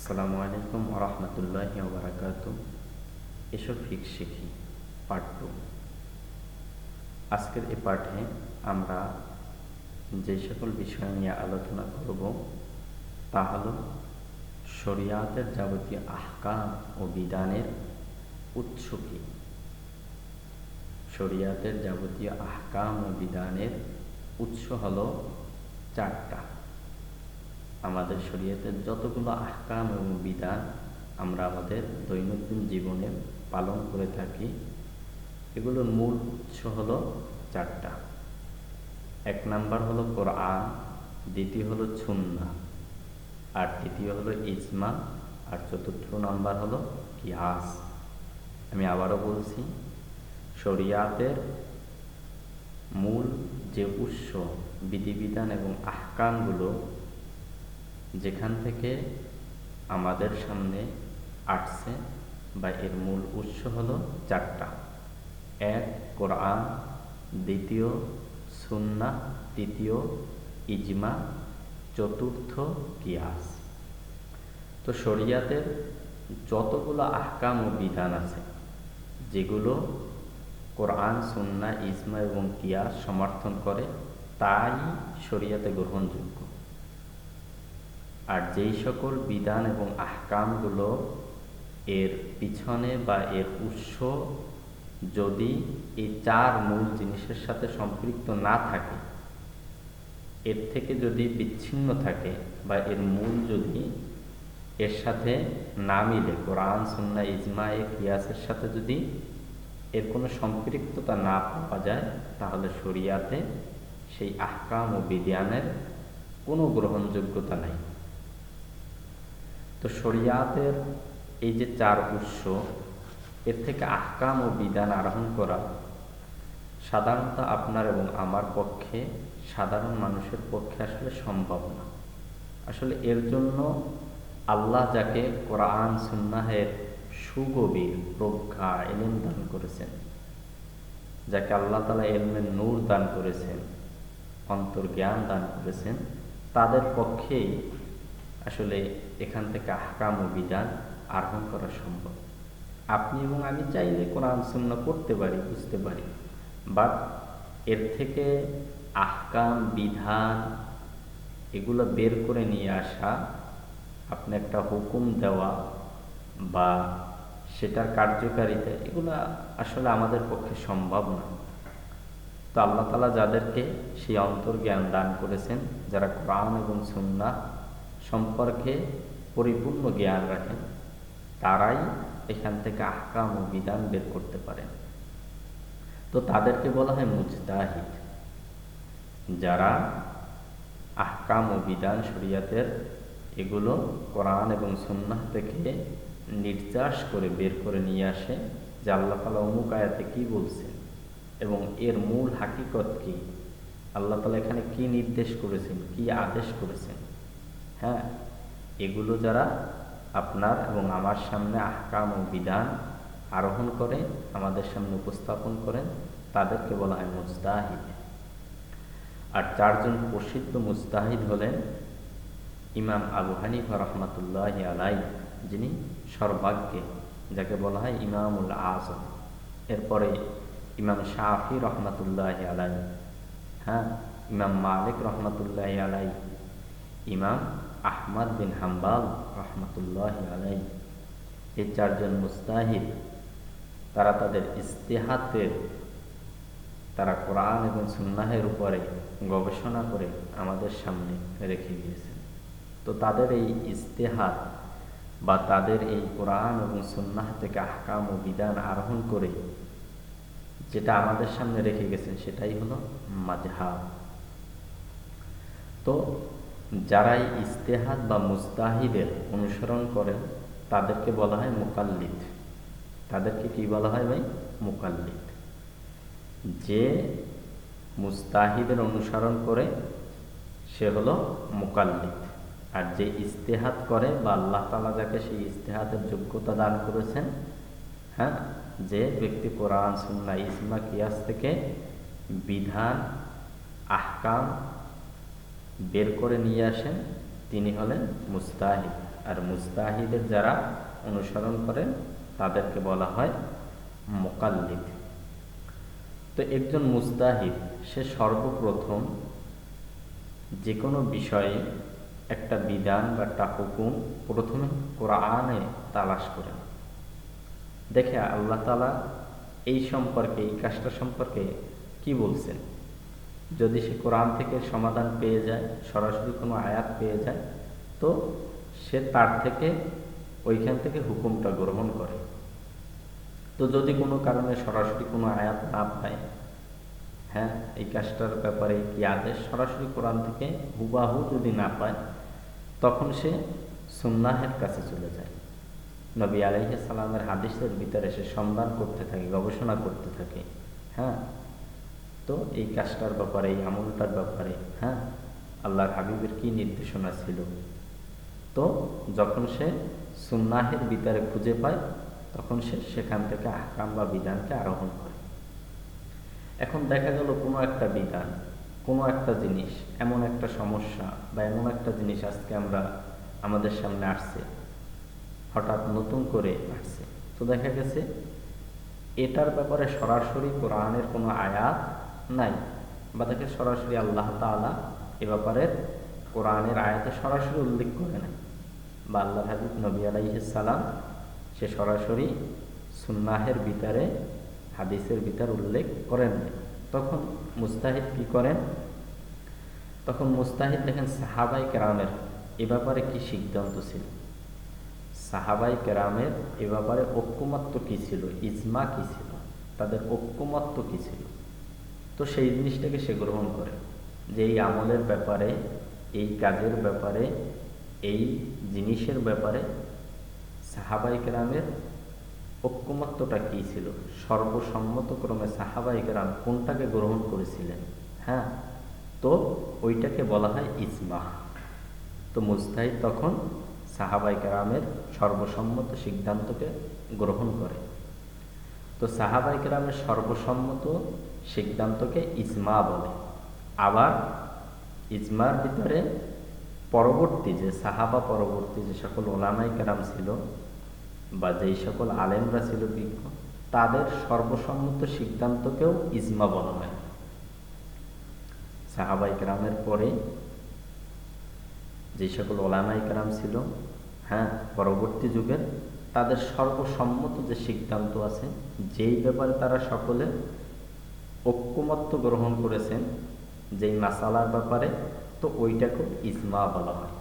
আসসালামু আলাইকুম রহমতুল্লাহ বারাকাত এসব ফিক শিখি, পার্ট টু। আজকের এই পাঠে আমরা যে সকল বিষয় নিয়ে আলোচনা করব, তা হল শরিয়াতের যাবতীয় আহকাম ও বিধানের উৎস কি? শরিয়াতের যাবতীয় আহকাম ও বিধানের উৎস হল চারটা। আমাদের শরীয়তের যতগুলো আহকাম এবং বিধান আমরা আমাদের দৈনন্দিন জীবনে পালন করে থাকি, এগুলোর মূল উৎস হলো চারটা। এক নাম্বার হলো কোরআন, দ্বিতীয় হলো ছুন্না আর তৃতীয় হলো ইজমা, আর চতুর্থ নাম্বার হলো কিয়াস। আমি আবারও বলছি, শরিয়াতের মূল যে উৎস, বিধিবিধান এবং আহকামগুলো যেখান থেকে আমাদের সামনে আসছে বা এর মূল উৎস হল চারটা। এক, কোরআন, দ্বিতীয় সুন্না তৃতীয়, ইজমা, চতুর্থ, কিয়াস। তো শরিয়াতের যতগুলো আহকাম ও বিধান আছে, যেগুলো কোরআন সুন্না ইজমা এবং কিয়াস সমর্থন করে, তাই শরিয়াতে গ্রহণযোগ্য। আর যেই সকল বিধান এবং আহকামগুলো এর পিছনে বা এর উৎস যদি এই চার মূল জিনিসের সাথে সম্পৃক্ত না থাকে, এর থেকে যদি বিচ্ছিন্ন থাকে বা এর মূল যদি এর সাথে না মিলে, কোরআন সন্না ইজমা, এ কিয়াসের সাথে যদি এর কোনো সম্পৃক্ততা না পাওয়া যায়, তাহলে শরিয়াতে সেই আহকাম ও বিধানের কোনো গ্রহণযোগ্যতা নাই। তো শরিয়াতের এই যে চার উৎস, এর থেকে আহকাম ও বিধান আরোহণ করা সাধারণত আপনার এবং আমার পক্ষে সাধারণ মানুষের পক্ষে আসলে সম্ভব না। আসলে এর জন্য আল্লাহ যাকে কোরআন, সুন্নাহের সুগভীর প্রজ্ঞা এলেন দান করেছেন, যাকে আল্লাহ তালা এলমের নূর দান করেছেন অন্তর্জ্ঞান দান করেছেন, তাদের পক্ষেই আসলে এখান থেকে আহকাম ও বিধান আরোহণ করা সম্ভব। আপনি এবং আমি চাইলে কোরআন শূন্য করতে পারি, বুঝতে পারি। বাট এর থেকে আহকাম, বিধান এগুলো বের করে নিয়ে আসা, আপনি একটা হুকুম দেওয়া বা সেটার কার্যকারিতা, এগুলো আসলে আমাদের পক্ষে সম্ভব না। তো আল্লাহ তালা যাদেরকে সেই অন্তর্জ্ঞান দান করেছেন, যারা কোরআন এবং সুন্না সম্পর্কে পরিপূর্ণ জ্ঞান রাখেন, তারাই এখান থেকে আহকাম ও বিধান বের করতে পারেন। তো তাদেরকে বলা হয় মুজতাহিদ। যারা আহকাম ও বিধান শরিয়াতের এগুলো কোরআন এবং সুন্নাহ থেকে নির্যাস করে বের করে নিয়ে আসে, যে আল্লাহ তালা অমুক আয়াতে কী বলছেন এবং এর মূল হাকিকত কি? আল্লাহ তালা এখানে কি নির্দেশ করেছেন, কি আদেশ করেছেন? হ্যাঁ এগুলো যারা আপনার এবং আমার সামনে আহকাম ও বিধান আরোহণ করে, আমাদের সামনে উপস্থাপন করেন, তাদেরকে বলা হয় মুস্তাহিদ আর চারজন প্রসিদ্ধ মুস্তাহিদ হলেন ইমাম আবু হানিফা রহমতুল্লাহ আলাই যিনি সর্বাগ্যে, যাকে বলা হয় ইমামুল আজম। এরপরে ইমাম শাহি রহমতুল্লাহ আলাই হ্যাঁ ইমাম মালিক রহমতুল্লাহ আলাই ইমাম আহমদ বিন হাম্বাল রহমতুল্লাহ আলাই এই চারজন মুস্তাহিদ, তারা তাদের ইস্তেহাতের, তারা কোরআন এবং সুন্নাহের উপরে গবেষণা করে আমাদের সামনে রেখে গিয়েছেন তো তাদের এই ইস্তেহাত বা তাদের এই কোরআন এবং সুন্নাহ থেকে আহকাম ও বিধান আরোহণ করে যেটা আমাদের সামনে রেখে গেছেন, সেটাই হলো মাজহাব তো যারাই ইস্তেহাদ বা মুস্তাহিদের অনুসরণ করেন, তাদেরকে বলা হয় মুকাল্লিদ। তাদেরকে কি বলা হয় ভাই? মুকাল্লিদ। যে মুস্তাহিদের অনুসরণ করে, সে হলো মুকাল্লিদ। আর যে ইস্তেহাত করে বা আল্লাহ তালা যাকে সেই ইস্তেহাদের যোগ্যতা দান করেছেন হ্যাঁ যে ব্যক্তি কোরআন সুন্না ইসমা কিয়াস থেকে বিধান, আহকাম বের করে নিয়ে আসেন, তিনি হলেন মুস্তাহিদ। আর মুস্তাহিদের যারা অনুসরণ করেন, তাদেরকে বলা হয় মোকাল্লিদ। তো একজন মুস্তাহিদ, সে সর্বপ্রথম যে কোনো বিষয়ে একটা বিধান বা একটা হুকুম প্রথমে কোরআনে তালাশ করেন। দেখে আল্লাহ তালা এই সম্পর্কে, এই কাজটা সম্পর্কে কি বলছেন? যদি সে কোরআন থেকে সমাধান পেয়ে যায়, সরাসরি কোনো আয়াত পেয়ে যায়, তো সে তার থেকে ওইখান থেকে হুকুমটা গ্রহণ করে। তো যদি কোনো কারণে সরাসরি কোনো আয়াত না পায় হ্যাঁ এই কাজটার ব্যাপারে কি আদেশ? সরাসরি কোরআন থেকে হুবাহু যদি না পায়, তখন সে সুন্নাহের কাছে চলে যায়। নবী আলহ সালামের হাদিসের ভিতরে সে সন্ধান করতে থাকে, গবেষণা করতে থাকে হ্যাঁ তো এই কাজটার ব্যাপারে, এই আমলটার ব্যাপারে হ্যাঁ? আল্লাহর হাবিবের কি নির্দেশনা ছিল? তো যখন সে সুন্নাহের ভিতরে খুঁজে পায়, তখন সে সেখান থেকে আহকাম বা বিধানকে আরোহণ করে। এখন দেখা গেল কোনো একটা বিধান, কোনো একটা জিনিস, এমন একটা সমস্যা বা এমন একটা জিনিস আজকে আমরা আমাদের সামনে আসছে, হঠাৎ নতুন করে আসছে। তো দেখা গেছে, এটার ব্যাপারে সরাসরি কোরআনের কোনো আয়াত নাই। বা দেখে সরাসরি আল্লাহ তালা এ ব্যাপারে কোরআনের আয়াতে সরাসরি উল্লেখ করে নাই। বা আল্লাহ হাবিব নবী আলাইসালাম সে সরাসরি সুন্নাহের ভিতরে, হাদিসের ভিতর উল্লেখ করেন তখন মুস্তাহিদ কি করেন? তখন মুস্তাহিদ দেখেন সাহাবাই কেরামের এ ব্যাপারে কি সিদ্ধান্ত ছিল? সাহাবাই কেরামের এ ব্যাপারে ঐক্যমাত্র কী ছিল? ইজমা কী ছিল? তাদের ঐক্যমাত্র কী ছিল? তো সেই জিনিসটাকে সে গ্রহণ করে। যে এই আমলের ব্যাপারে, এই কাজের ব্যাপারে, এই জিনিসের ব্যাপারে সাহাবাই কেরামের ঐক্যমত্যটা কী ছিল? সর্বসম্মতক্রমে সাহাবাই কেরাম কোনটাকে গ্রহণ করেছিলেন? হ্যাঁ তো ওইটাকে বলা হয় ইজমা তো মুস্তাহিদ তখন সাহাবাই কেরামের সর্বসম্মত সিদ্ধান্তকে গ্রহণ করে। তো সাহাবাই কেরামের সর্বসম্মত সিদ্ধান্তকে ইজমা বলে। আবার ইজমার ভিতরে পরবর্তী যে সাহাবা, পরবর্তী যে সকল ওলামাই কেরাম ছিল বা যেই সকল আলেমরা ছিল বিজ্ঞ তাদের সর্বসম্মত সিদ্ধান্তকেও ইজমা বলা হয়। সাহাবাই কেরামের পরে যে সকল ওলামাই কেরাম ছিল হ্যাঁ পরবর্তী যুগের তাদের সর্বসম্মত যে সিদ্ধান্ত আছে, যেই ব্যাপারে তারা সকলে ঐক্যমত্য গ্রহণ করেছেন যেই মাসালার ব্যাপারে, তো ওইটাকে ইজমা বলা হয়।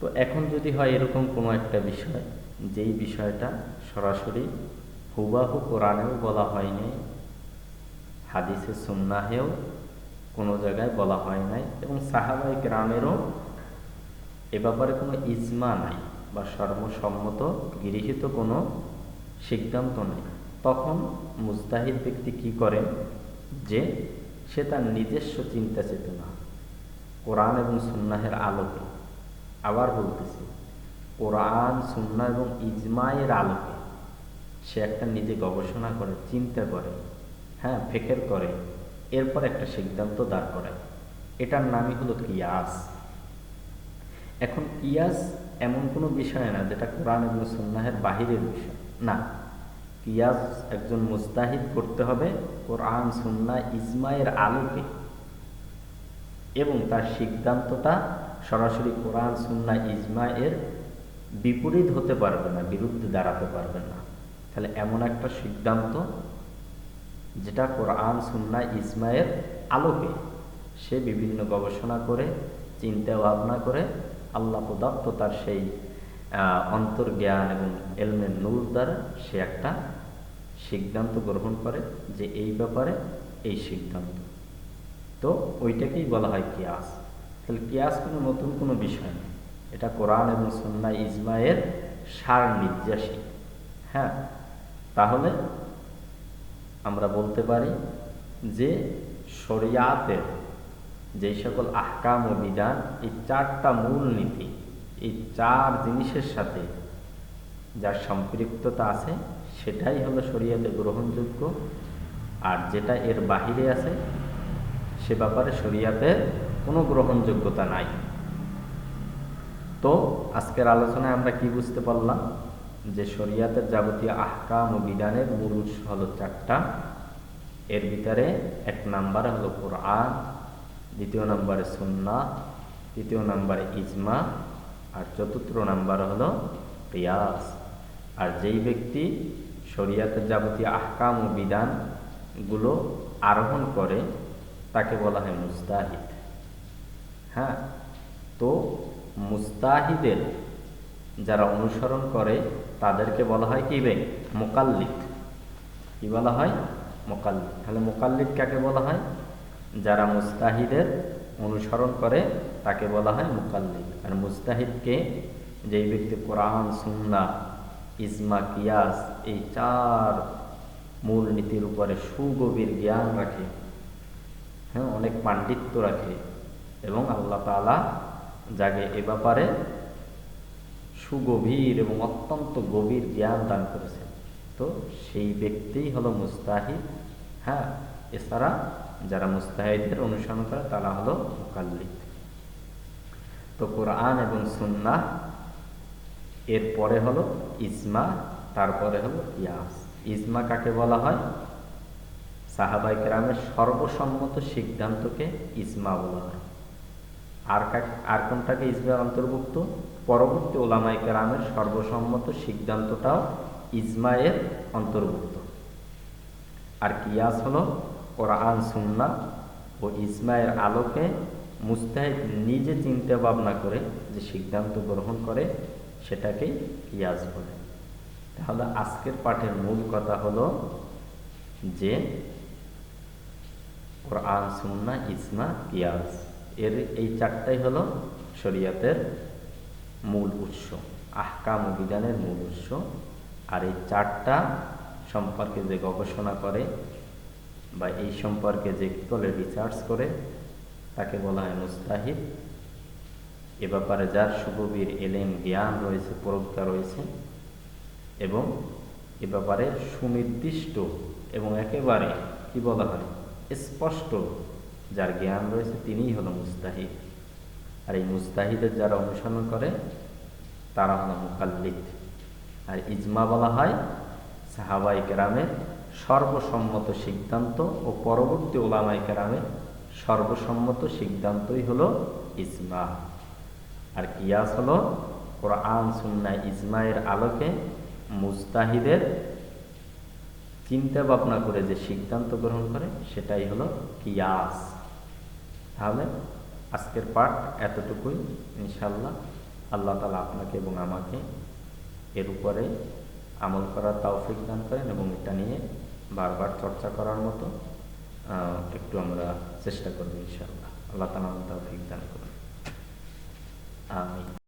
তো এখন যদি হয় এরকম কোনো একটা বিষয়, যেই বিষয়টা সরাসরি হুবাহু কোরআনেও বলা হয়নি হাদিসে সুন্নাহেও কোনো জায়গায় বলা হয় নাই এবং সাহাবাই গ্রামেরও এ ব্যাপারে কোনো ইজমা নাই বা সর্বসম্মত গৃহীত কোনো সিদ্ধান্ত নেই। তখন মুস্তাহিদ ব্যক্তি কি করেন যে সে তার নিজস্ব চিন্তা চেতনা। কোরআন এবং সুন্নাহের আলোকে। আবার বলতেছে, কোরআন সুন্না এবং ইজমায়ের আলোকে। সে একটা নিজে গবেষণা করে, চিন্তা করে হ্যাঁ ফেকের করে, এরপর একটা সিদ্ধান্ত দাঁড় করায়। এটার নামই হলো কিয়াস। এখন কিয়াস এমন কোনো বিষয় না, যেটা কোরআন এবং সুন্নাহের বাহিরের বিষয়। না কিয়াস একজন মুস্তাহিদ করতে হবে কোরআন সুন্না ইজমায়ের আলোকে। এবং তার সিদ্ধান্তটা সরাসরি কোরআন সুন্না ইজমা বিপরীত হতে পারবে না, বিরুদ্ধে দাঁড়াতে পারবে না। তাহলে এমন একটা সিদ্ধান্ত যেটা কোরআন সুন্না ইসমায়ের আলোকে। সে বিভিন্ন গবেষণা করে চিন্তা ভাবনা করে, আল্লাহ প্রদত্ত তার সেই অন্তর্জ্ঞান এবং এলমের নূর দ্বারা সে একটা সিদ্ধান্ত গ্রহণ করে যে এই ব্যাপারে এই সিদ্ধান্ত। তো ওইটাকেই বলা হয় কিয়াস। তাহলে কিয়াস কোনো নতুন কোনো বিষয় নেই এটা কোরআন এবং সন্না ইজমায়ের সার নির্যাসী হ্যাঁ তাহলে আমরা বলতে পারি যে শরিয়াতের যেই সকল আহকাম ও বিধান, এই চারটা মূল নীতি এই চার জিনিসের সাথে যার সম্পৃক্ততা আছে, সেটাই হলো শরিয়াতে গ্রহণযোগ্য। আর যেটা এর বাহিরে আছে, সে ব্যাপারে শরিয়াতে কোনো গ্রহণযোগ্যতা নাই। তো আজকের আলোচনায় আমরা কি বুঝতে পারলাম? যে শরিয়াতের যাবতীয় আহকাম ও বিধানের মূল হলো চারটা। এর ভিতরে এক নাম্বার হলো কোরআন, দ্বিতীয় নাম্বারে সুন্না তৃতীয় নাম্বারে ইজমা আর চতুর্থ নাম্বার হলো রিয়াজ আর যেই ব্যক্তি শরিয়াতের যাবতীয় আহকাম ও বিধানগুলো আরোহণ করে, তাকে বলা হয় মুস্তাহিদ। হ্যাঁ? তো মুস্তাহিদের যারা অনুসরণ করে, তাদেরকে বলা হয় কি বে? মোকাল্লিদ। কি বলা হয়? মোকাল্লিদ। তাহলে মোকাল্লিদ কাকে বলা হয়? যারা মুস্তাহিদের অনুসরণ করে তাকে বলা হয় মুকাল্লিদ। আর মুস্তাহিদকে যেই ব্যক্তি কোরআন, সুন্না, ইজমা, কিয়াস, এই চার মূল নীতির উপরে সুগভীর জ্ঞান রাখে হ্যাঁ অনেক পাণ্ডিত্য রাখে এবং আল্লাহ তালা যাকে এ ব্যাপারে সুগভীর এবং অত্যন্ত গভীর জ্ঞান দান করেছেন। তো সেই ব্যক্তিই হলো মুস্তাহিদ হ্যাঁ এছাড়া যারা মুস্তাহিদের অনুসরণ করে তারা হলো মুকাল্লিদ। তো কোরআন এবং সুন্নাহ, এরপরে হলো ইজমা, তারপরে হলো ইয়াস। ইজমা কাকে বলা হয়? সাহাবাই কেরামের সর্বসম্মত সিদ্ধান্তকে ইজমা বলা হয়। আর কাকে, আর কোনটাকে ইজমার অন্তর্ভুক্ত? পরবর্তী ওলামাই কেরামের সর্বসম্মত সিদ্ধান্তটাও ইজমায়ের অন্তর্ভুক্ত। আর কিয়াস হলো কোরআন সুন্না ও ইসমায়ের আলোকে মুস্তাহিদ নিজে চিন্তা ভাবনা করে যে সিদ্ধান্ত গ্রহণ করে সেটাকেই কিয়াস বলে। তাহলে আজকের পাঠের মূল কথা হলো যে কোরআন, সুন্না ইসমা কিয়াস এর এই চারটাই হলো শরিয়াতের মূল উৎস, আহকাম বিধানের মূল উৎস। আর এই চারটা সম্পর্কে যে গবেষণা করে বা এই সম্পর্কে যে তলে রিসার্চ করে তাকে বলা হয় মুস্তাহিদ। এ ব্যাপারে যার সুগভীর এলেম, জ্ঞান রয়েছে প্রজ্ঞা রয়েছে এবং এ ব্যাপারে সুনির্দিষ্ট এবং একেবারে কি বলা হয়? স্পষ্ট যার জ্ঞান রয়েছে তিনিই হলো মুস্তাহিদ। আর এই মুস্তাহিদের যারা অনুসরণ করে, তারা হলো মুকাল্লিদ। আর ইজমা বলা হয় সাহাবাই কেরামের সর্বসম্মত সিদ্ধান্ত ও পরবর্তী ওলামাই কেরামের সর্বসম্মত সিদ্ধান্তই হলো ইজমা। আর কিয়াস হলো কোরআন সুন্না ইজমায়ের আলোকে মুস্তাহিদের চিন্তা ভাবনা করে যে সিদ্ধান্ত গ্রহণ করে, সেটাই হলো কিয়াস। তাহলে আজকের পাঠ এতটুকুই ইনশাল্লাহ আল্লাহ তালা আপনাকে এবং আমাকে এর উপরে আমল করার তৌফিক দান করেন এবং এটা নিয়ে বারবার চর্চা করার মতো একটু আমরা চেষ্টা করবে ইনশাল্লাহ আল্লাহ তালা তৌফিক দান করুন। আমি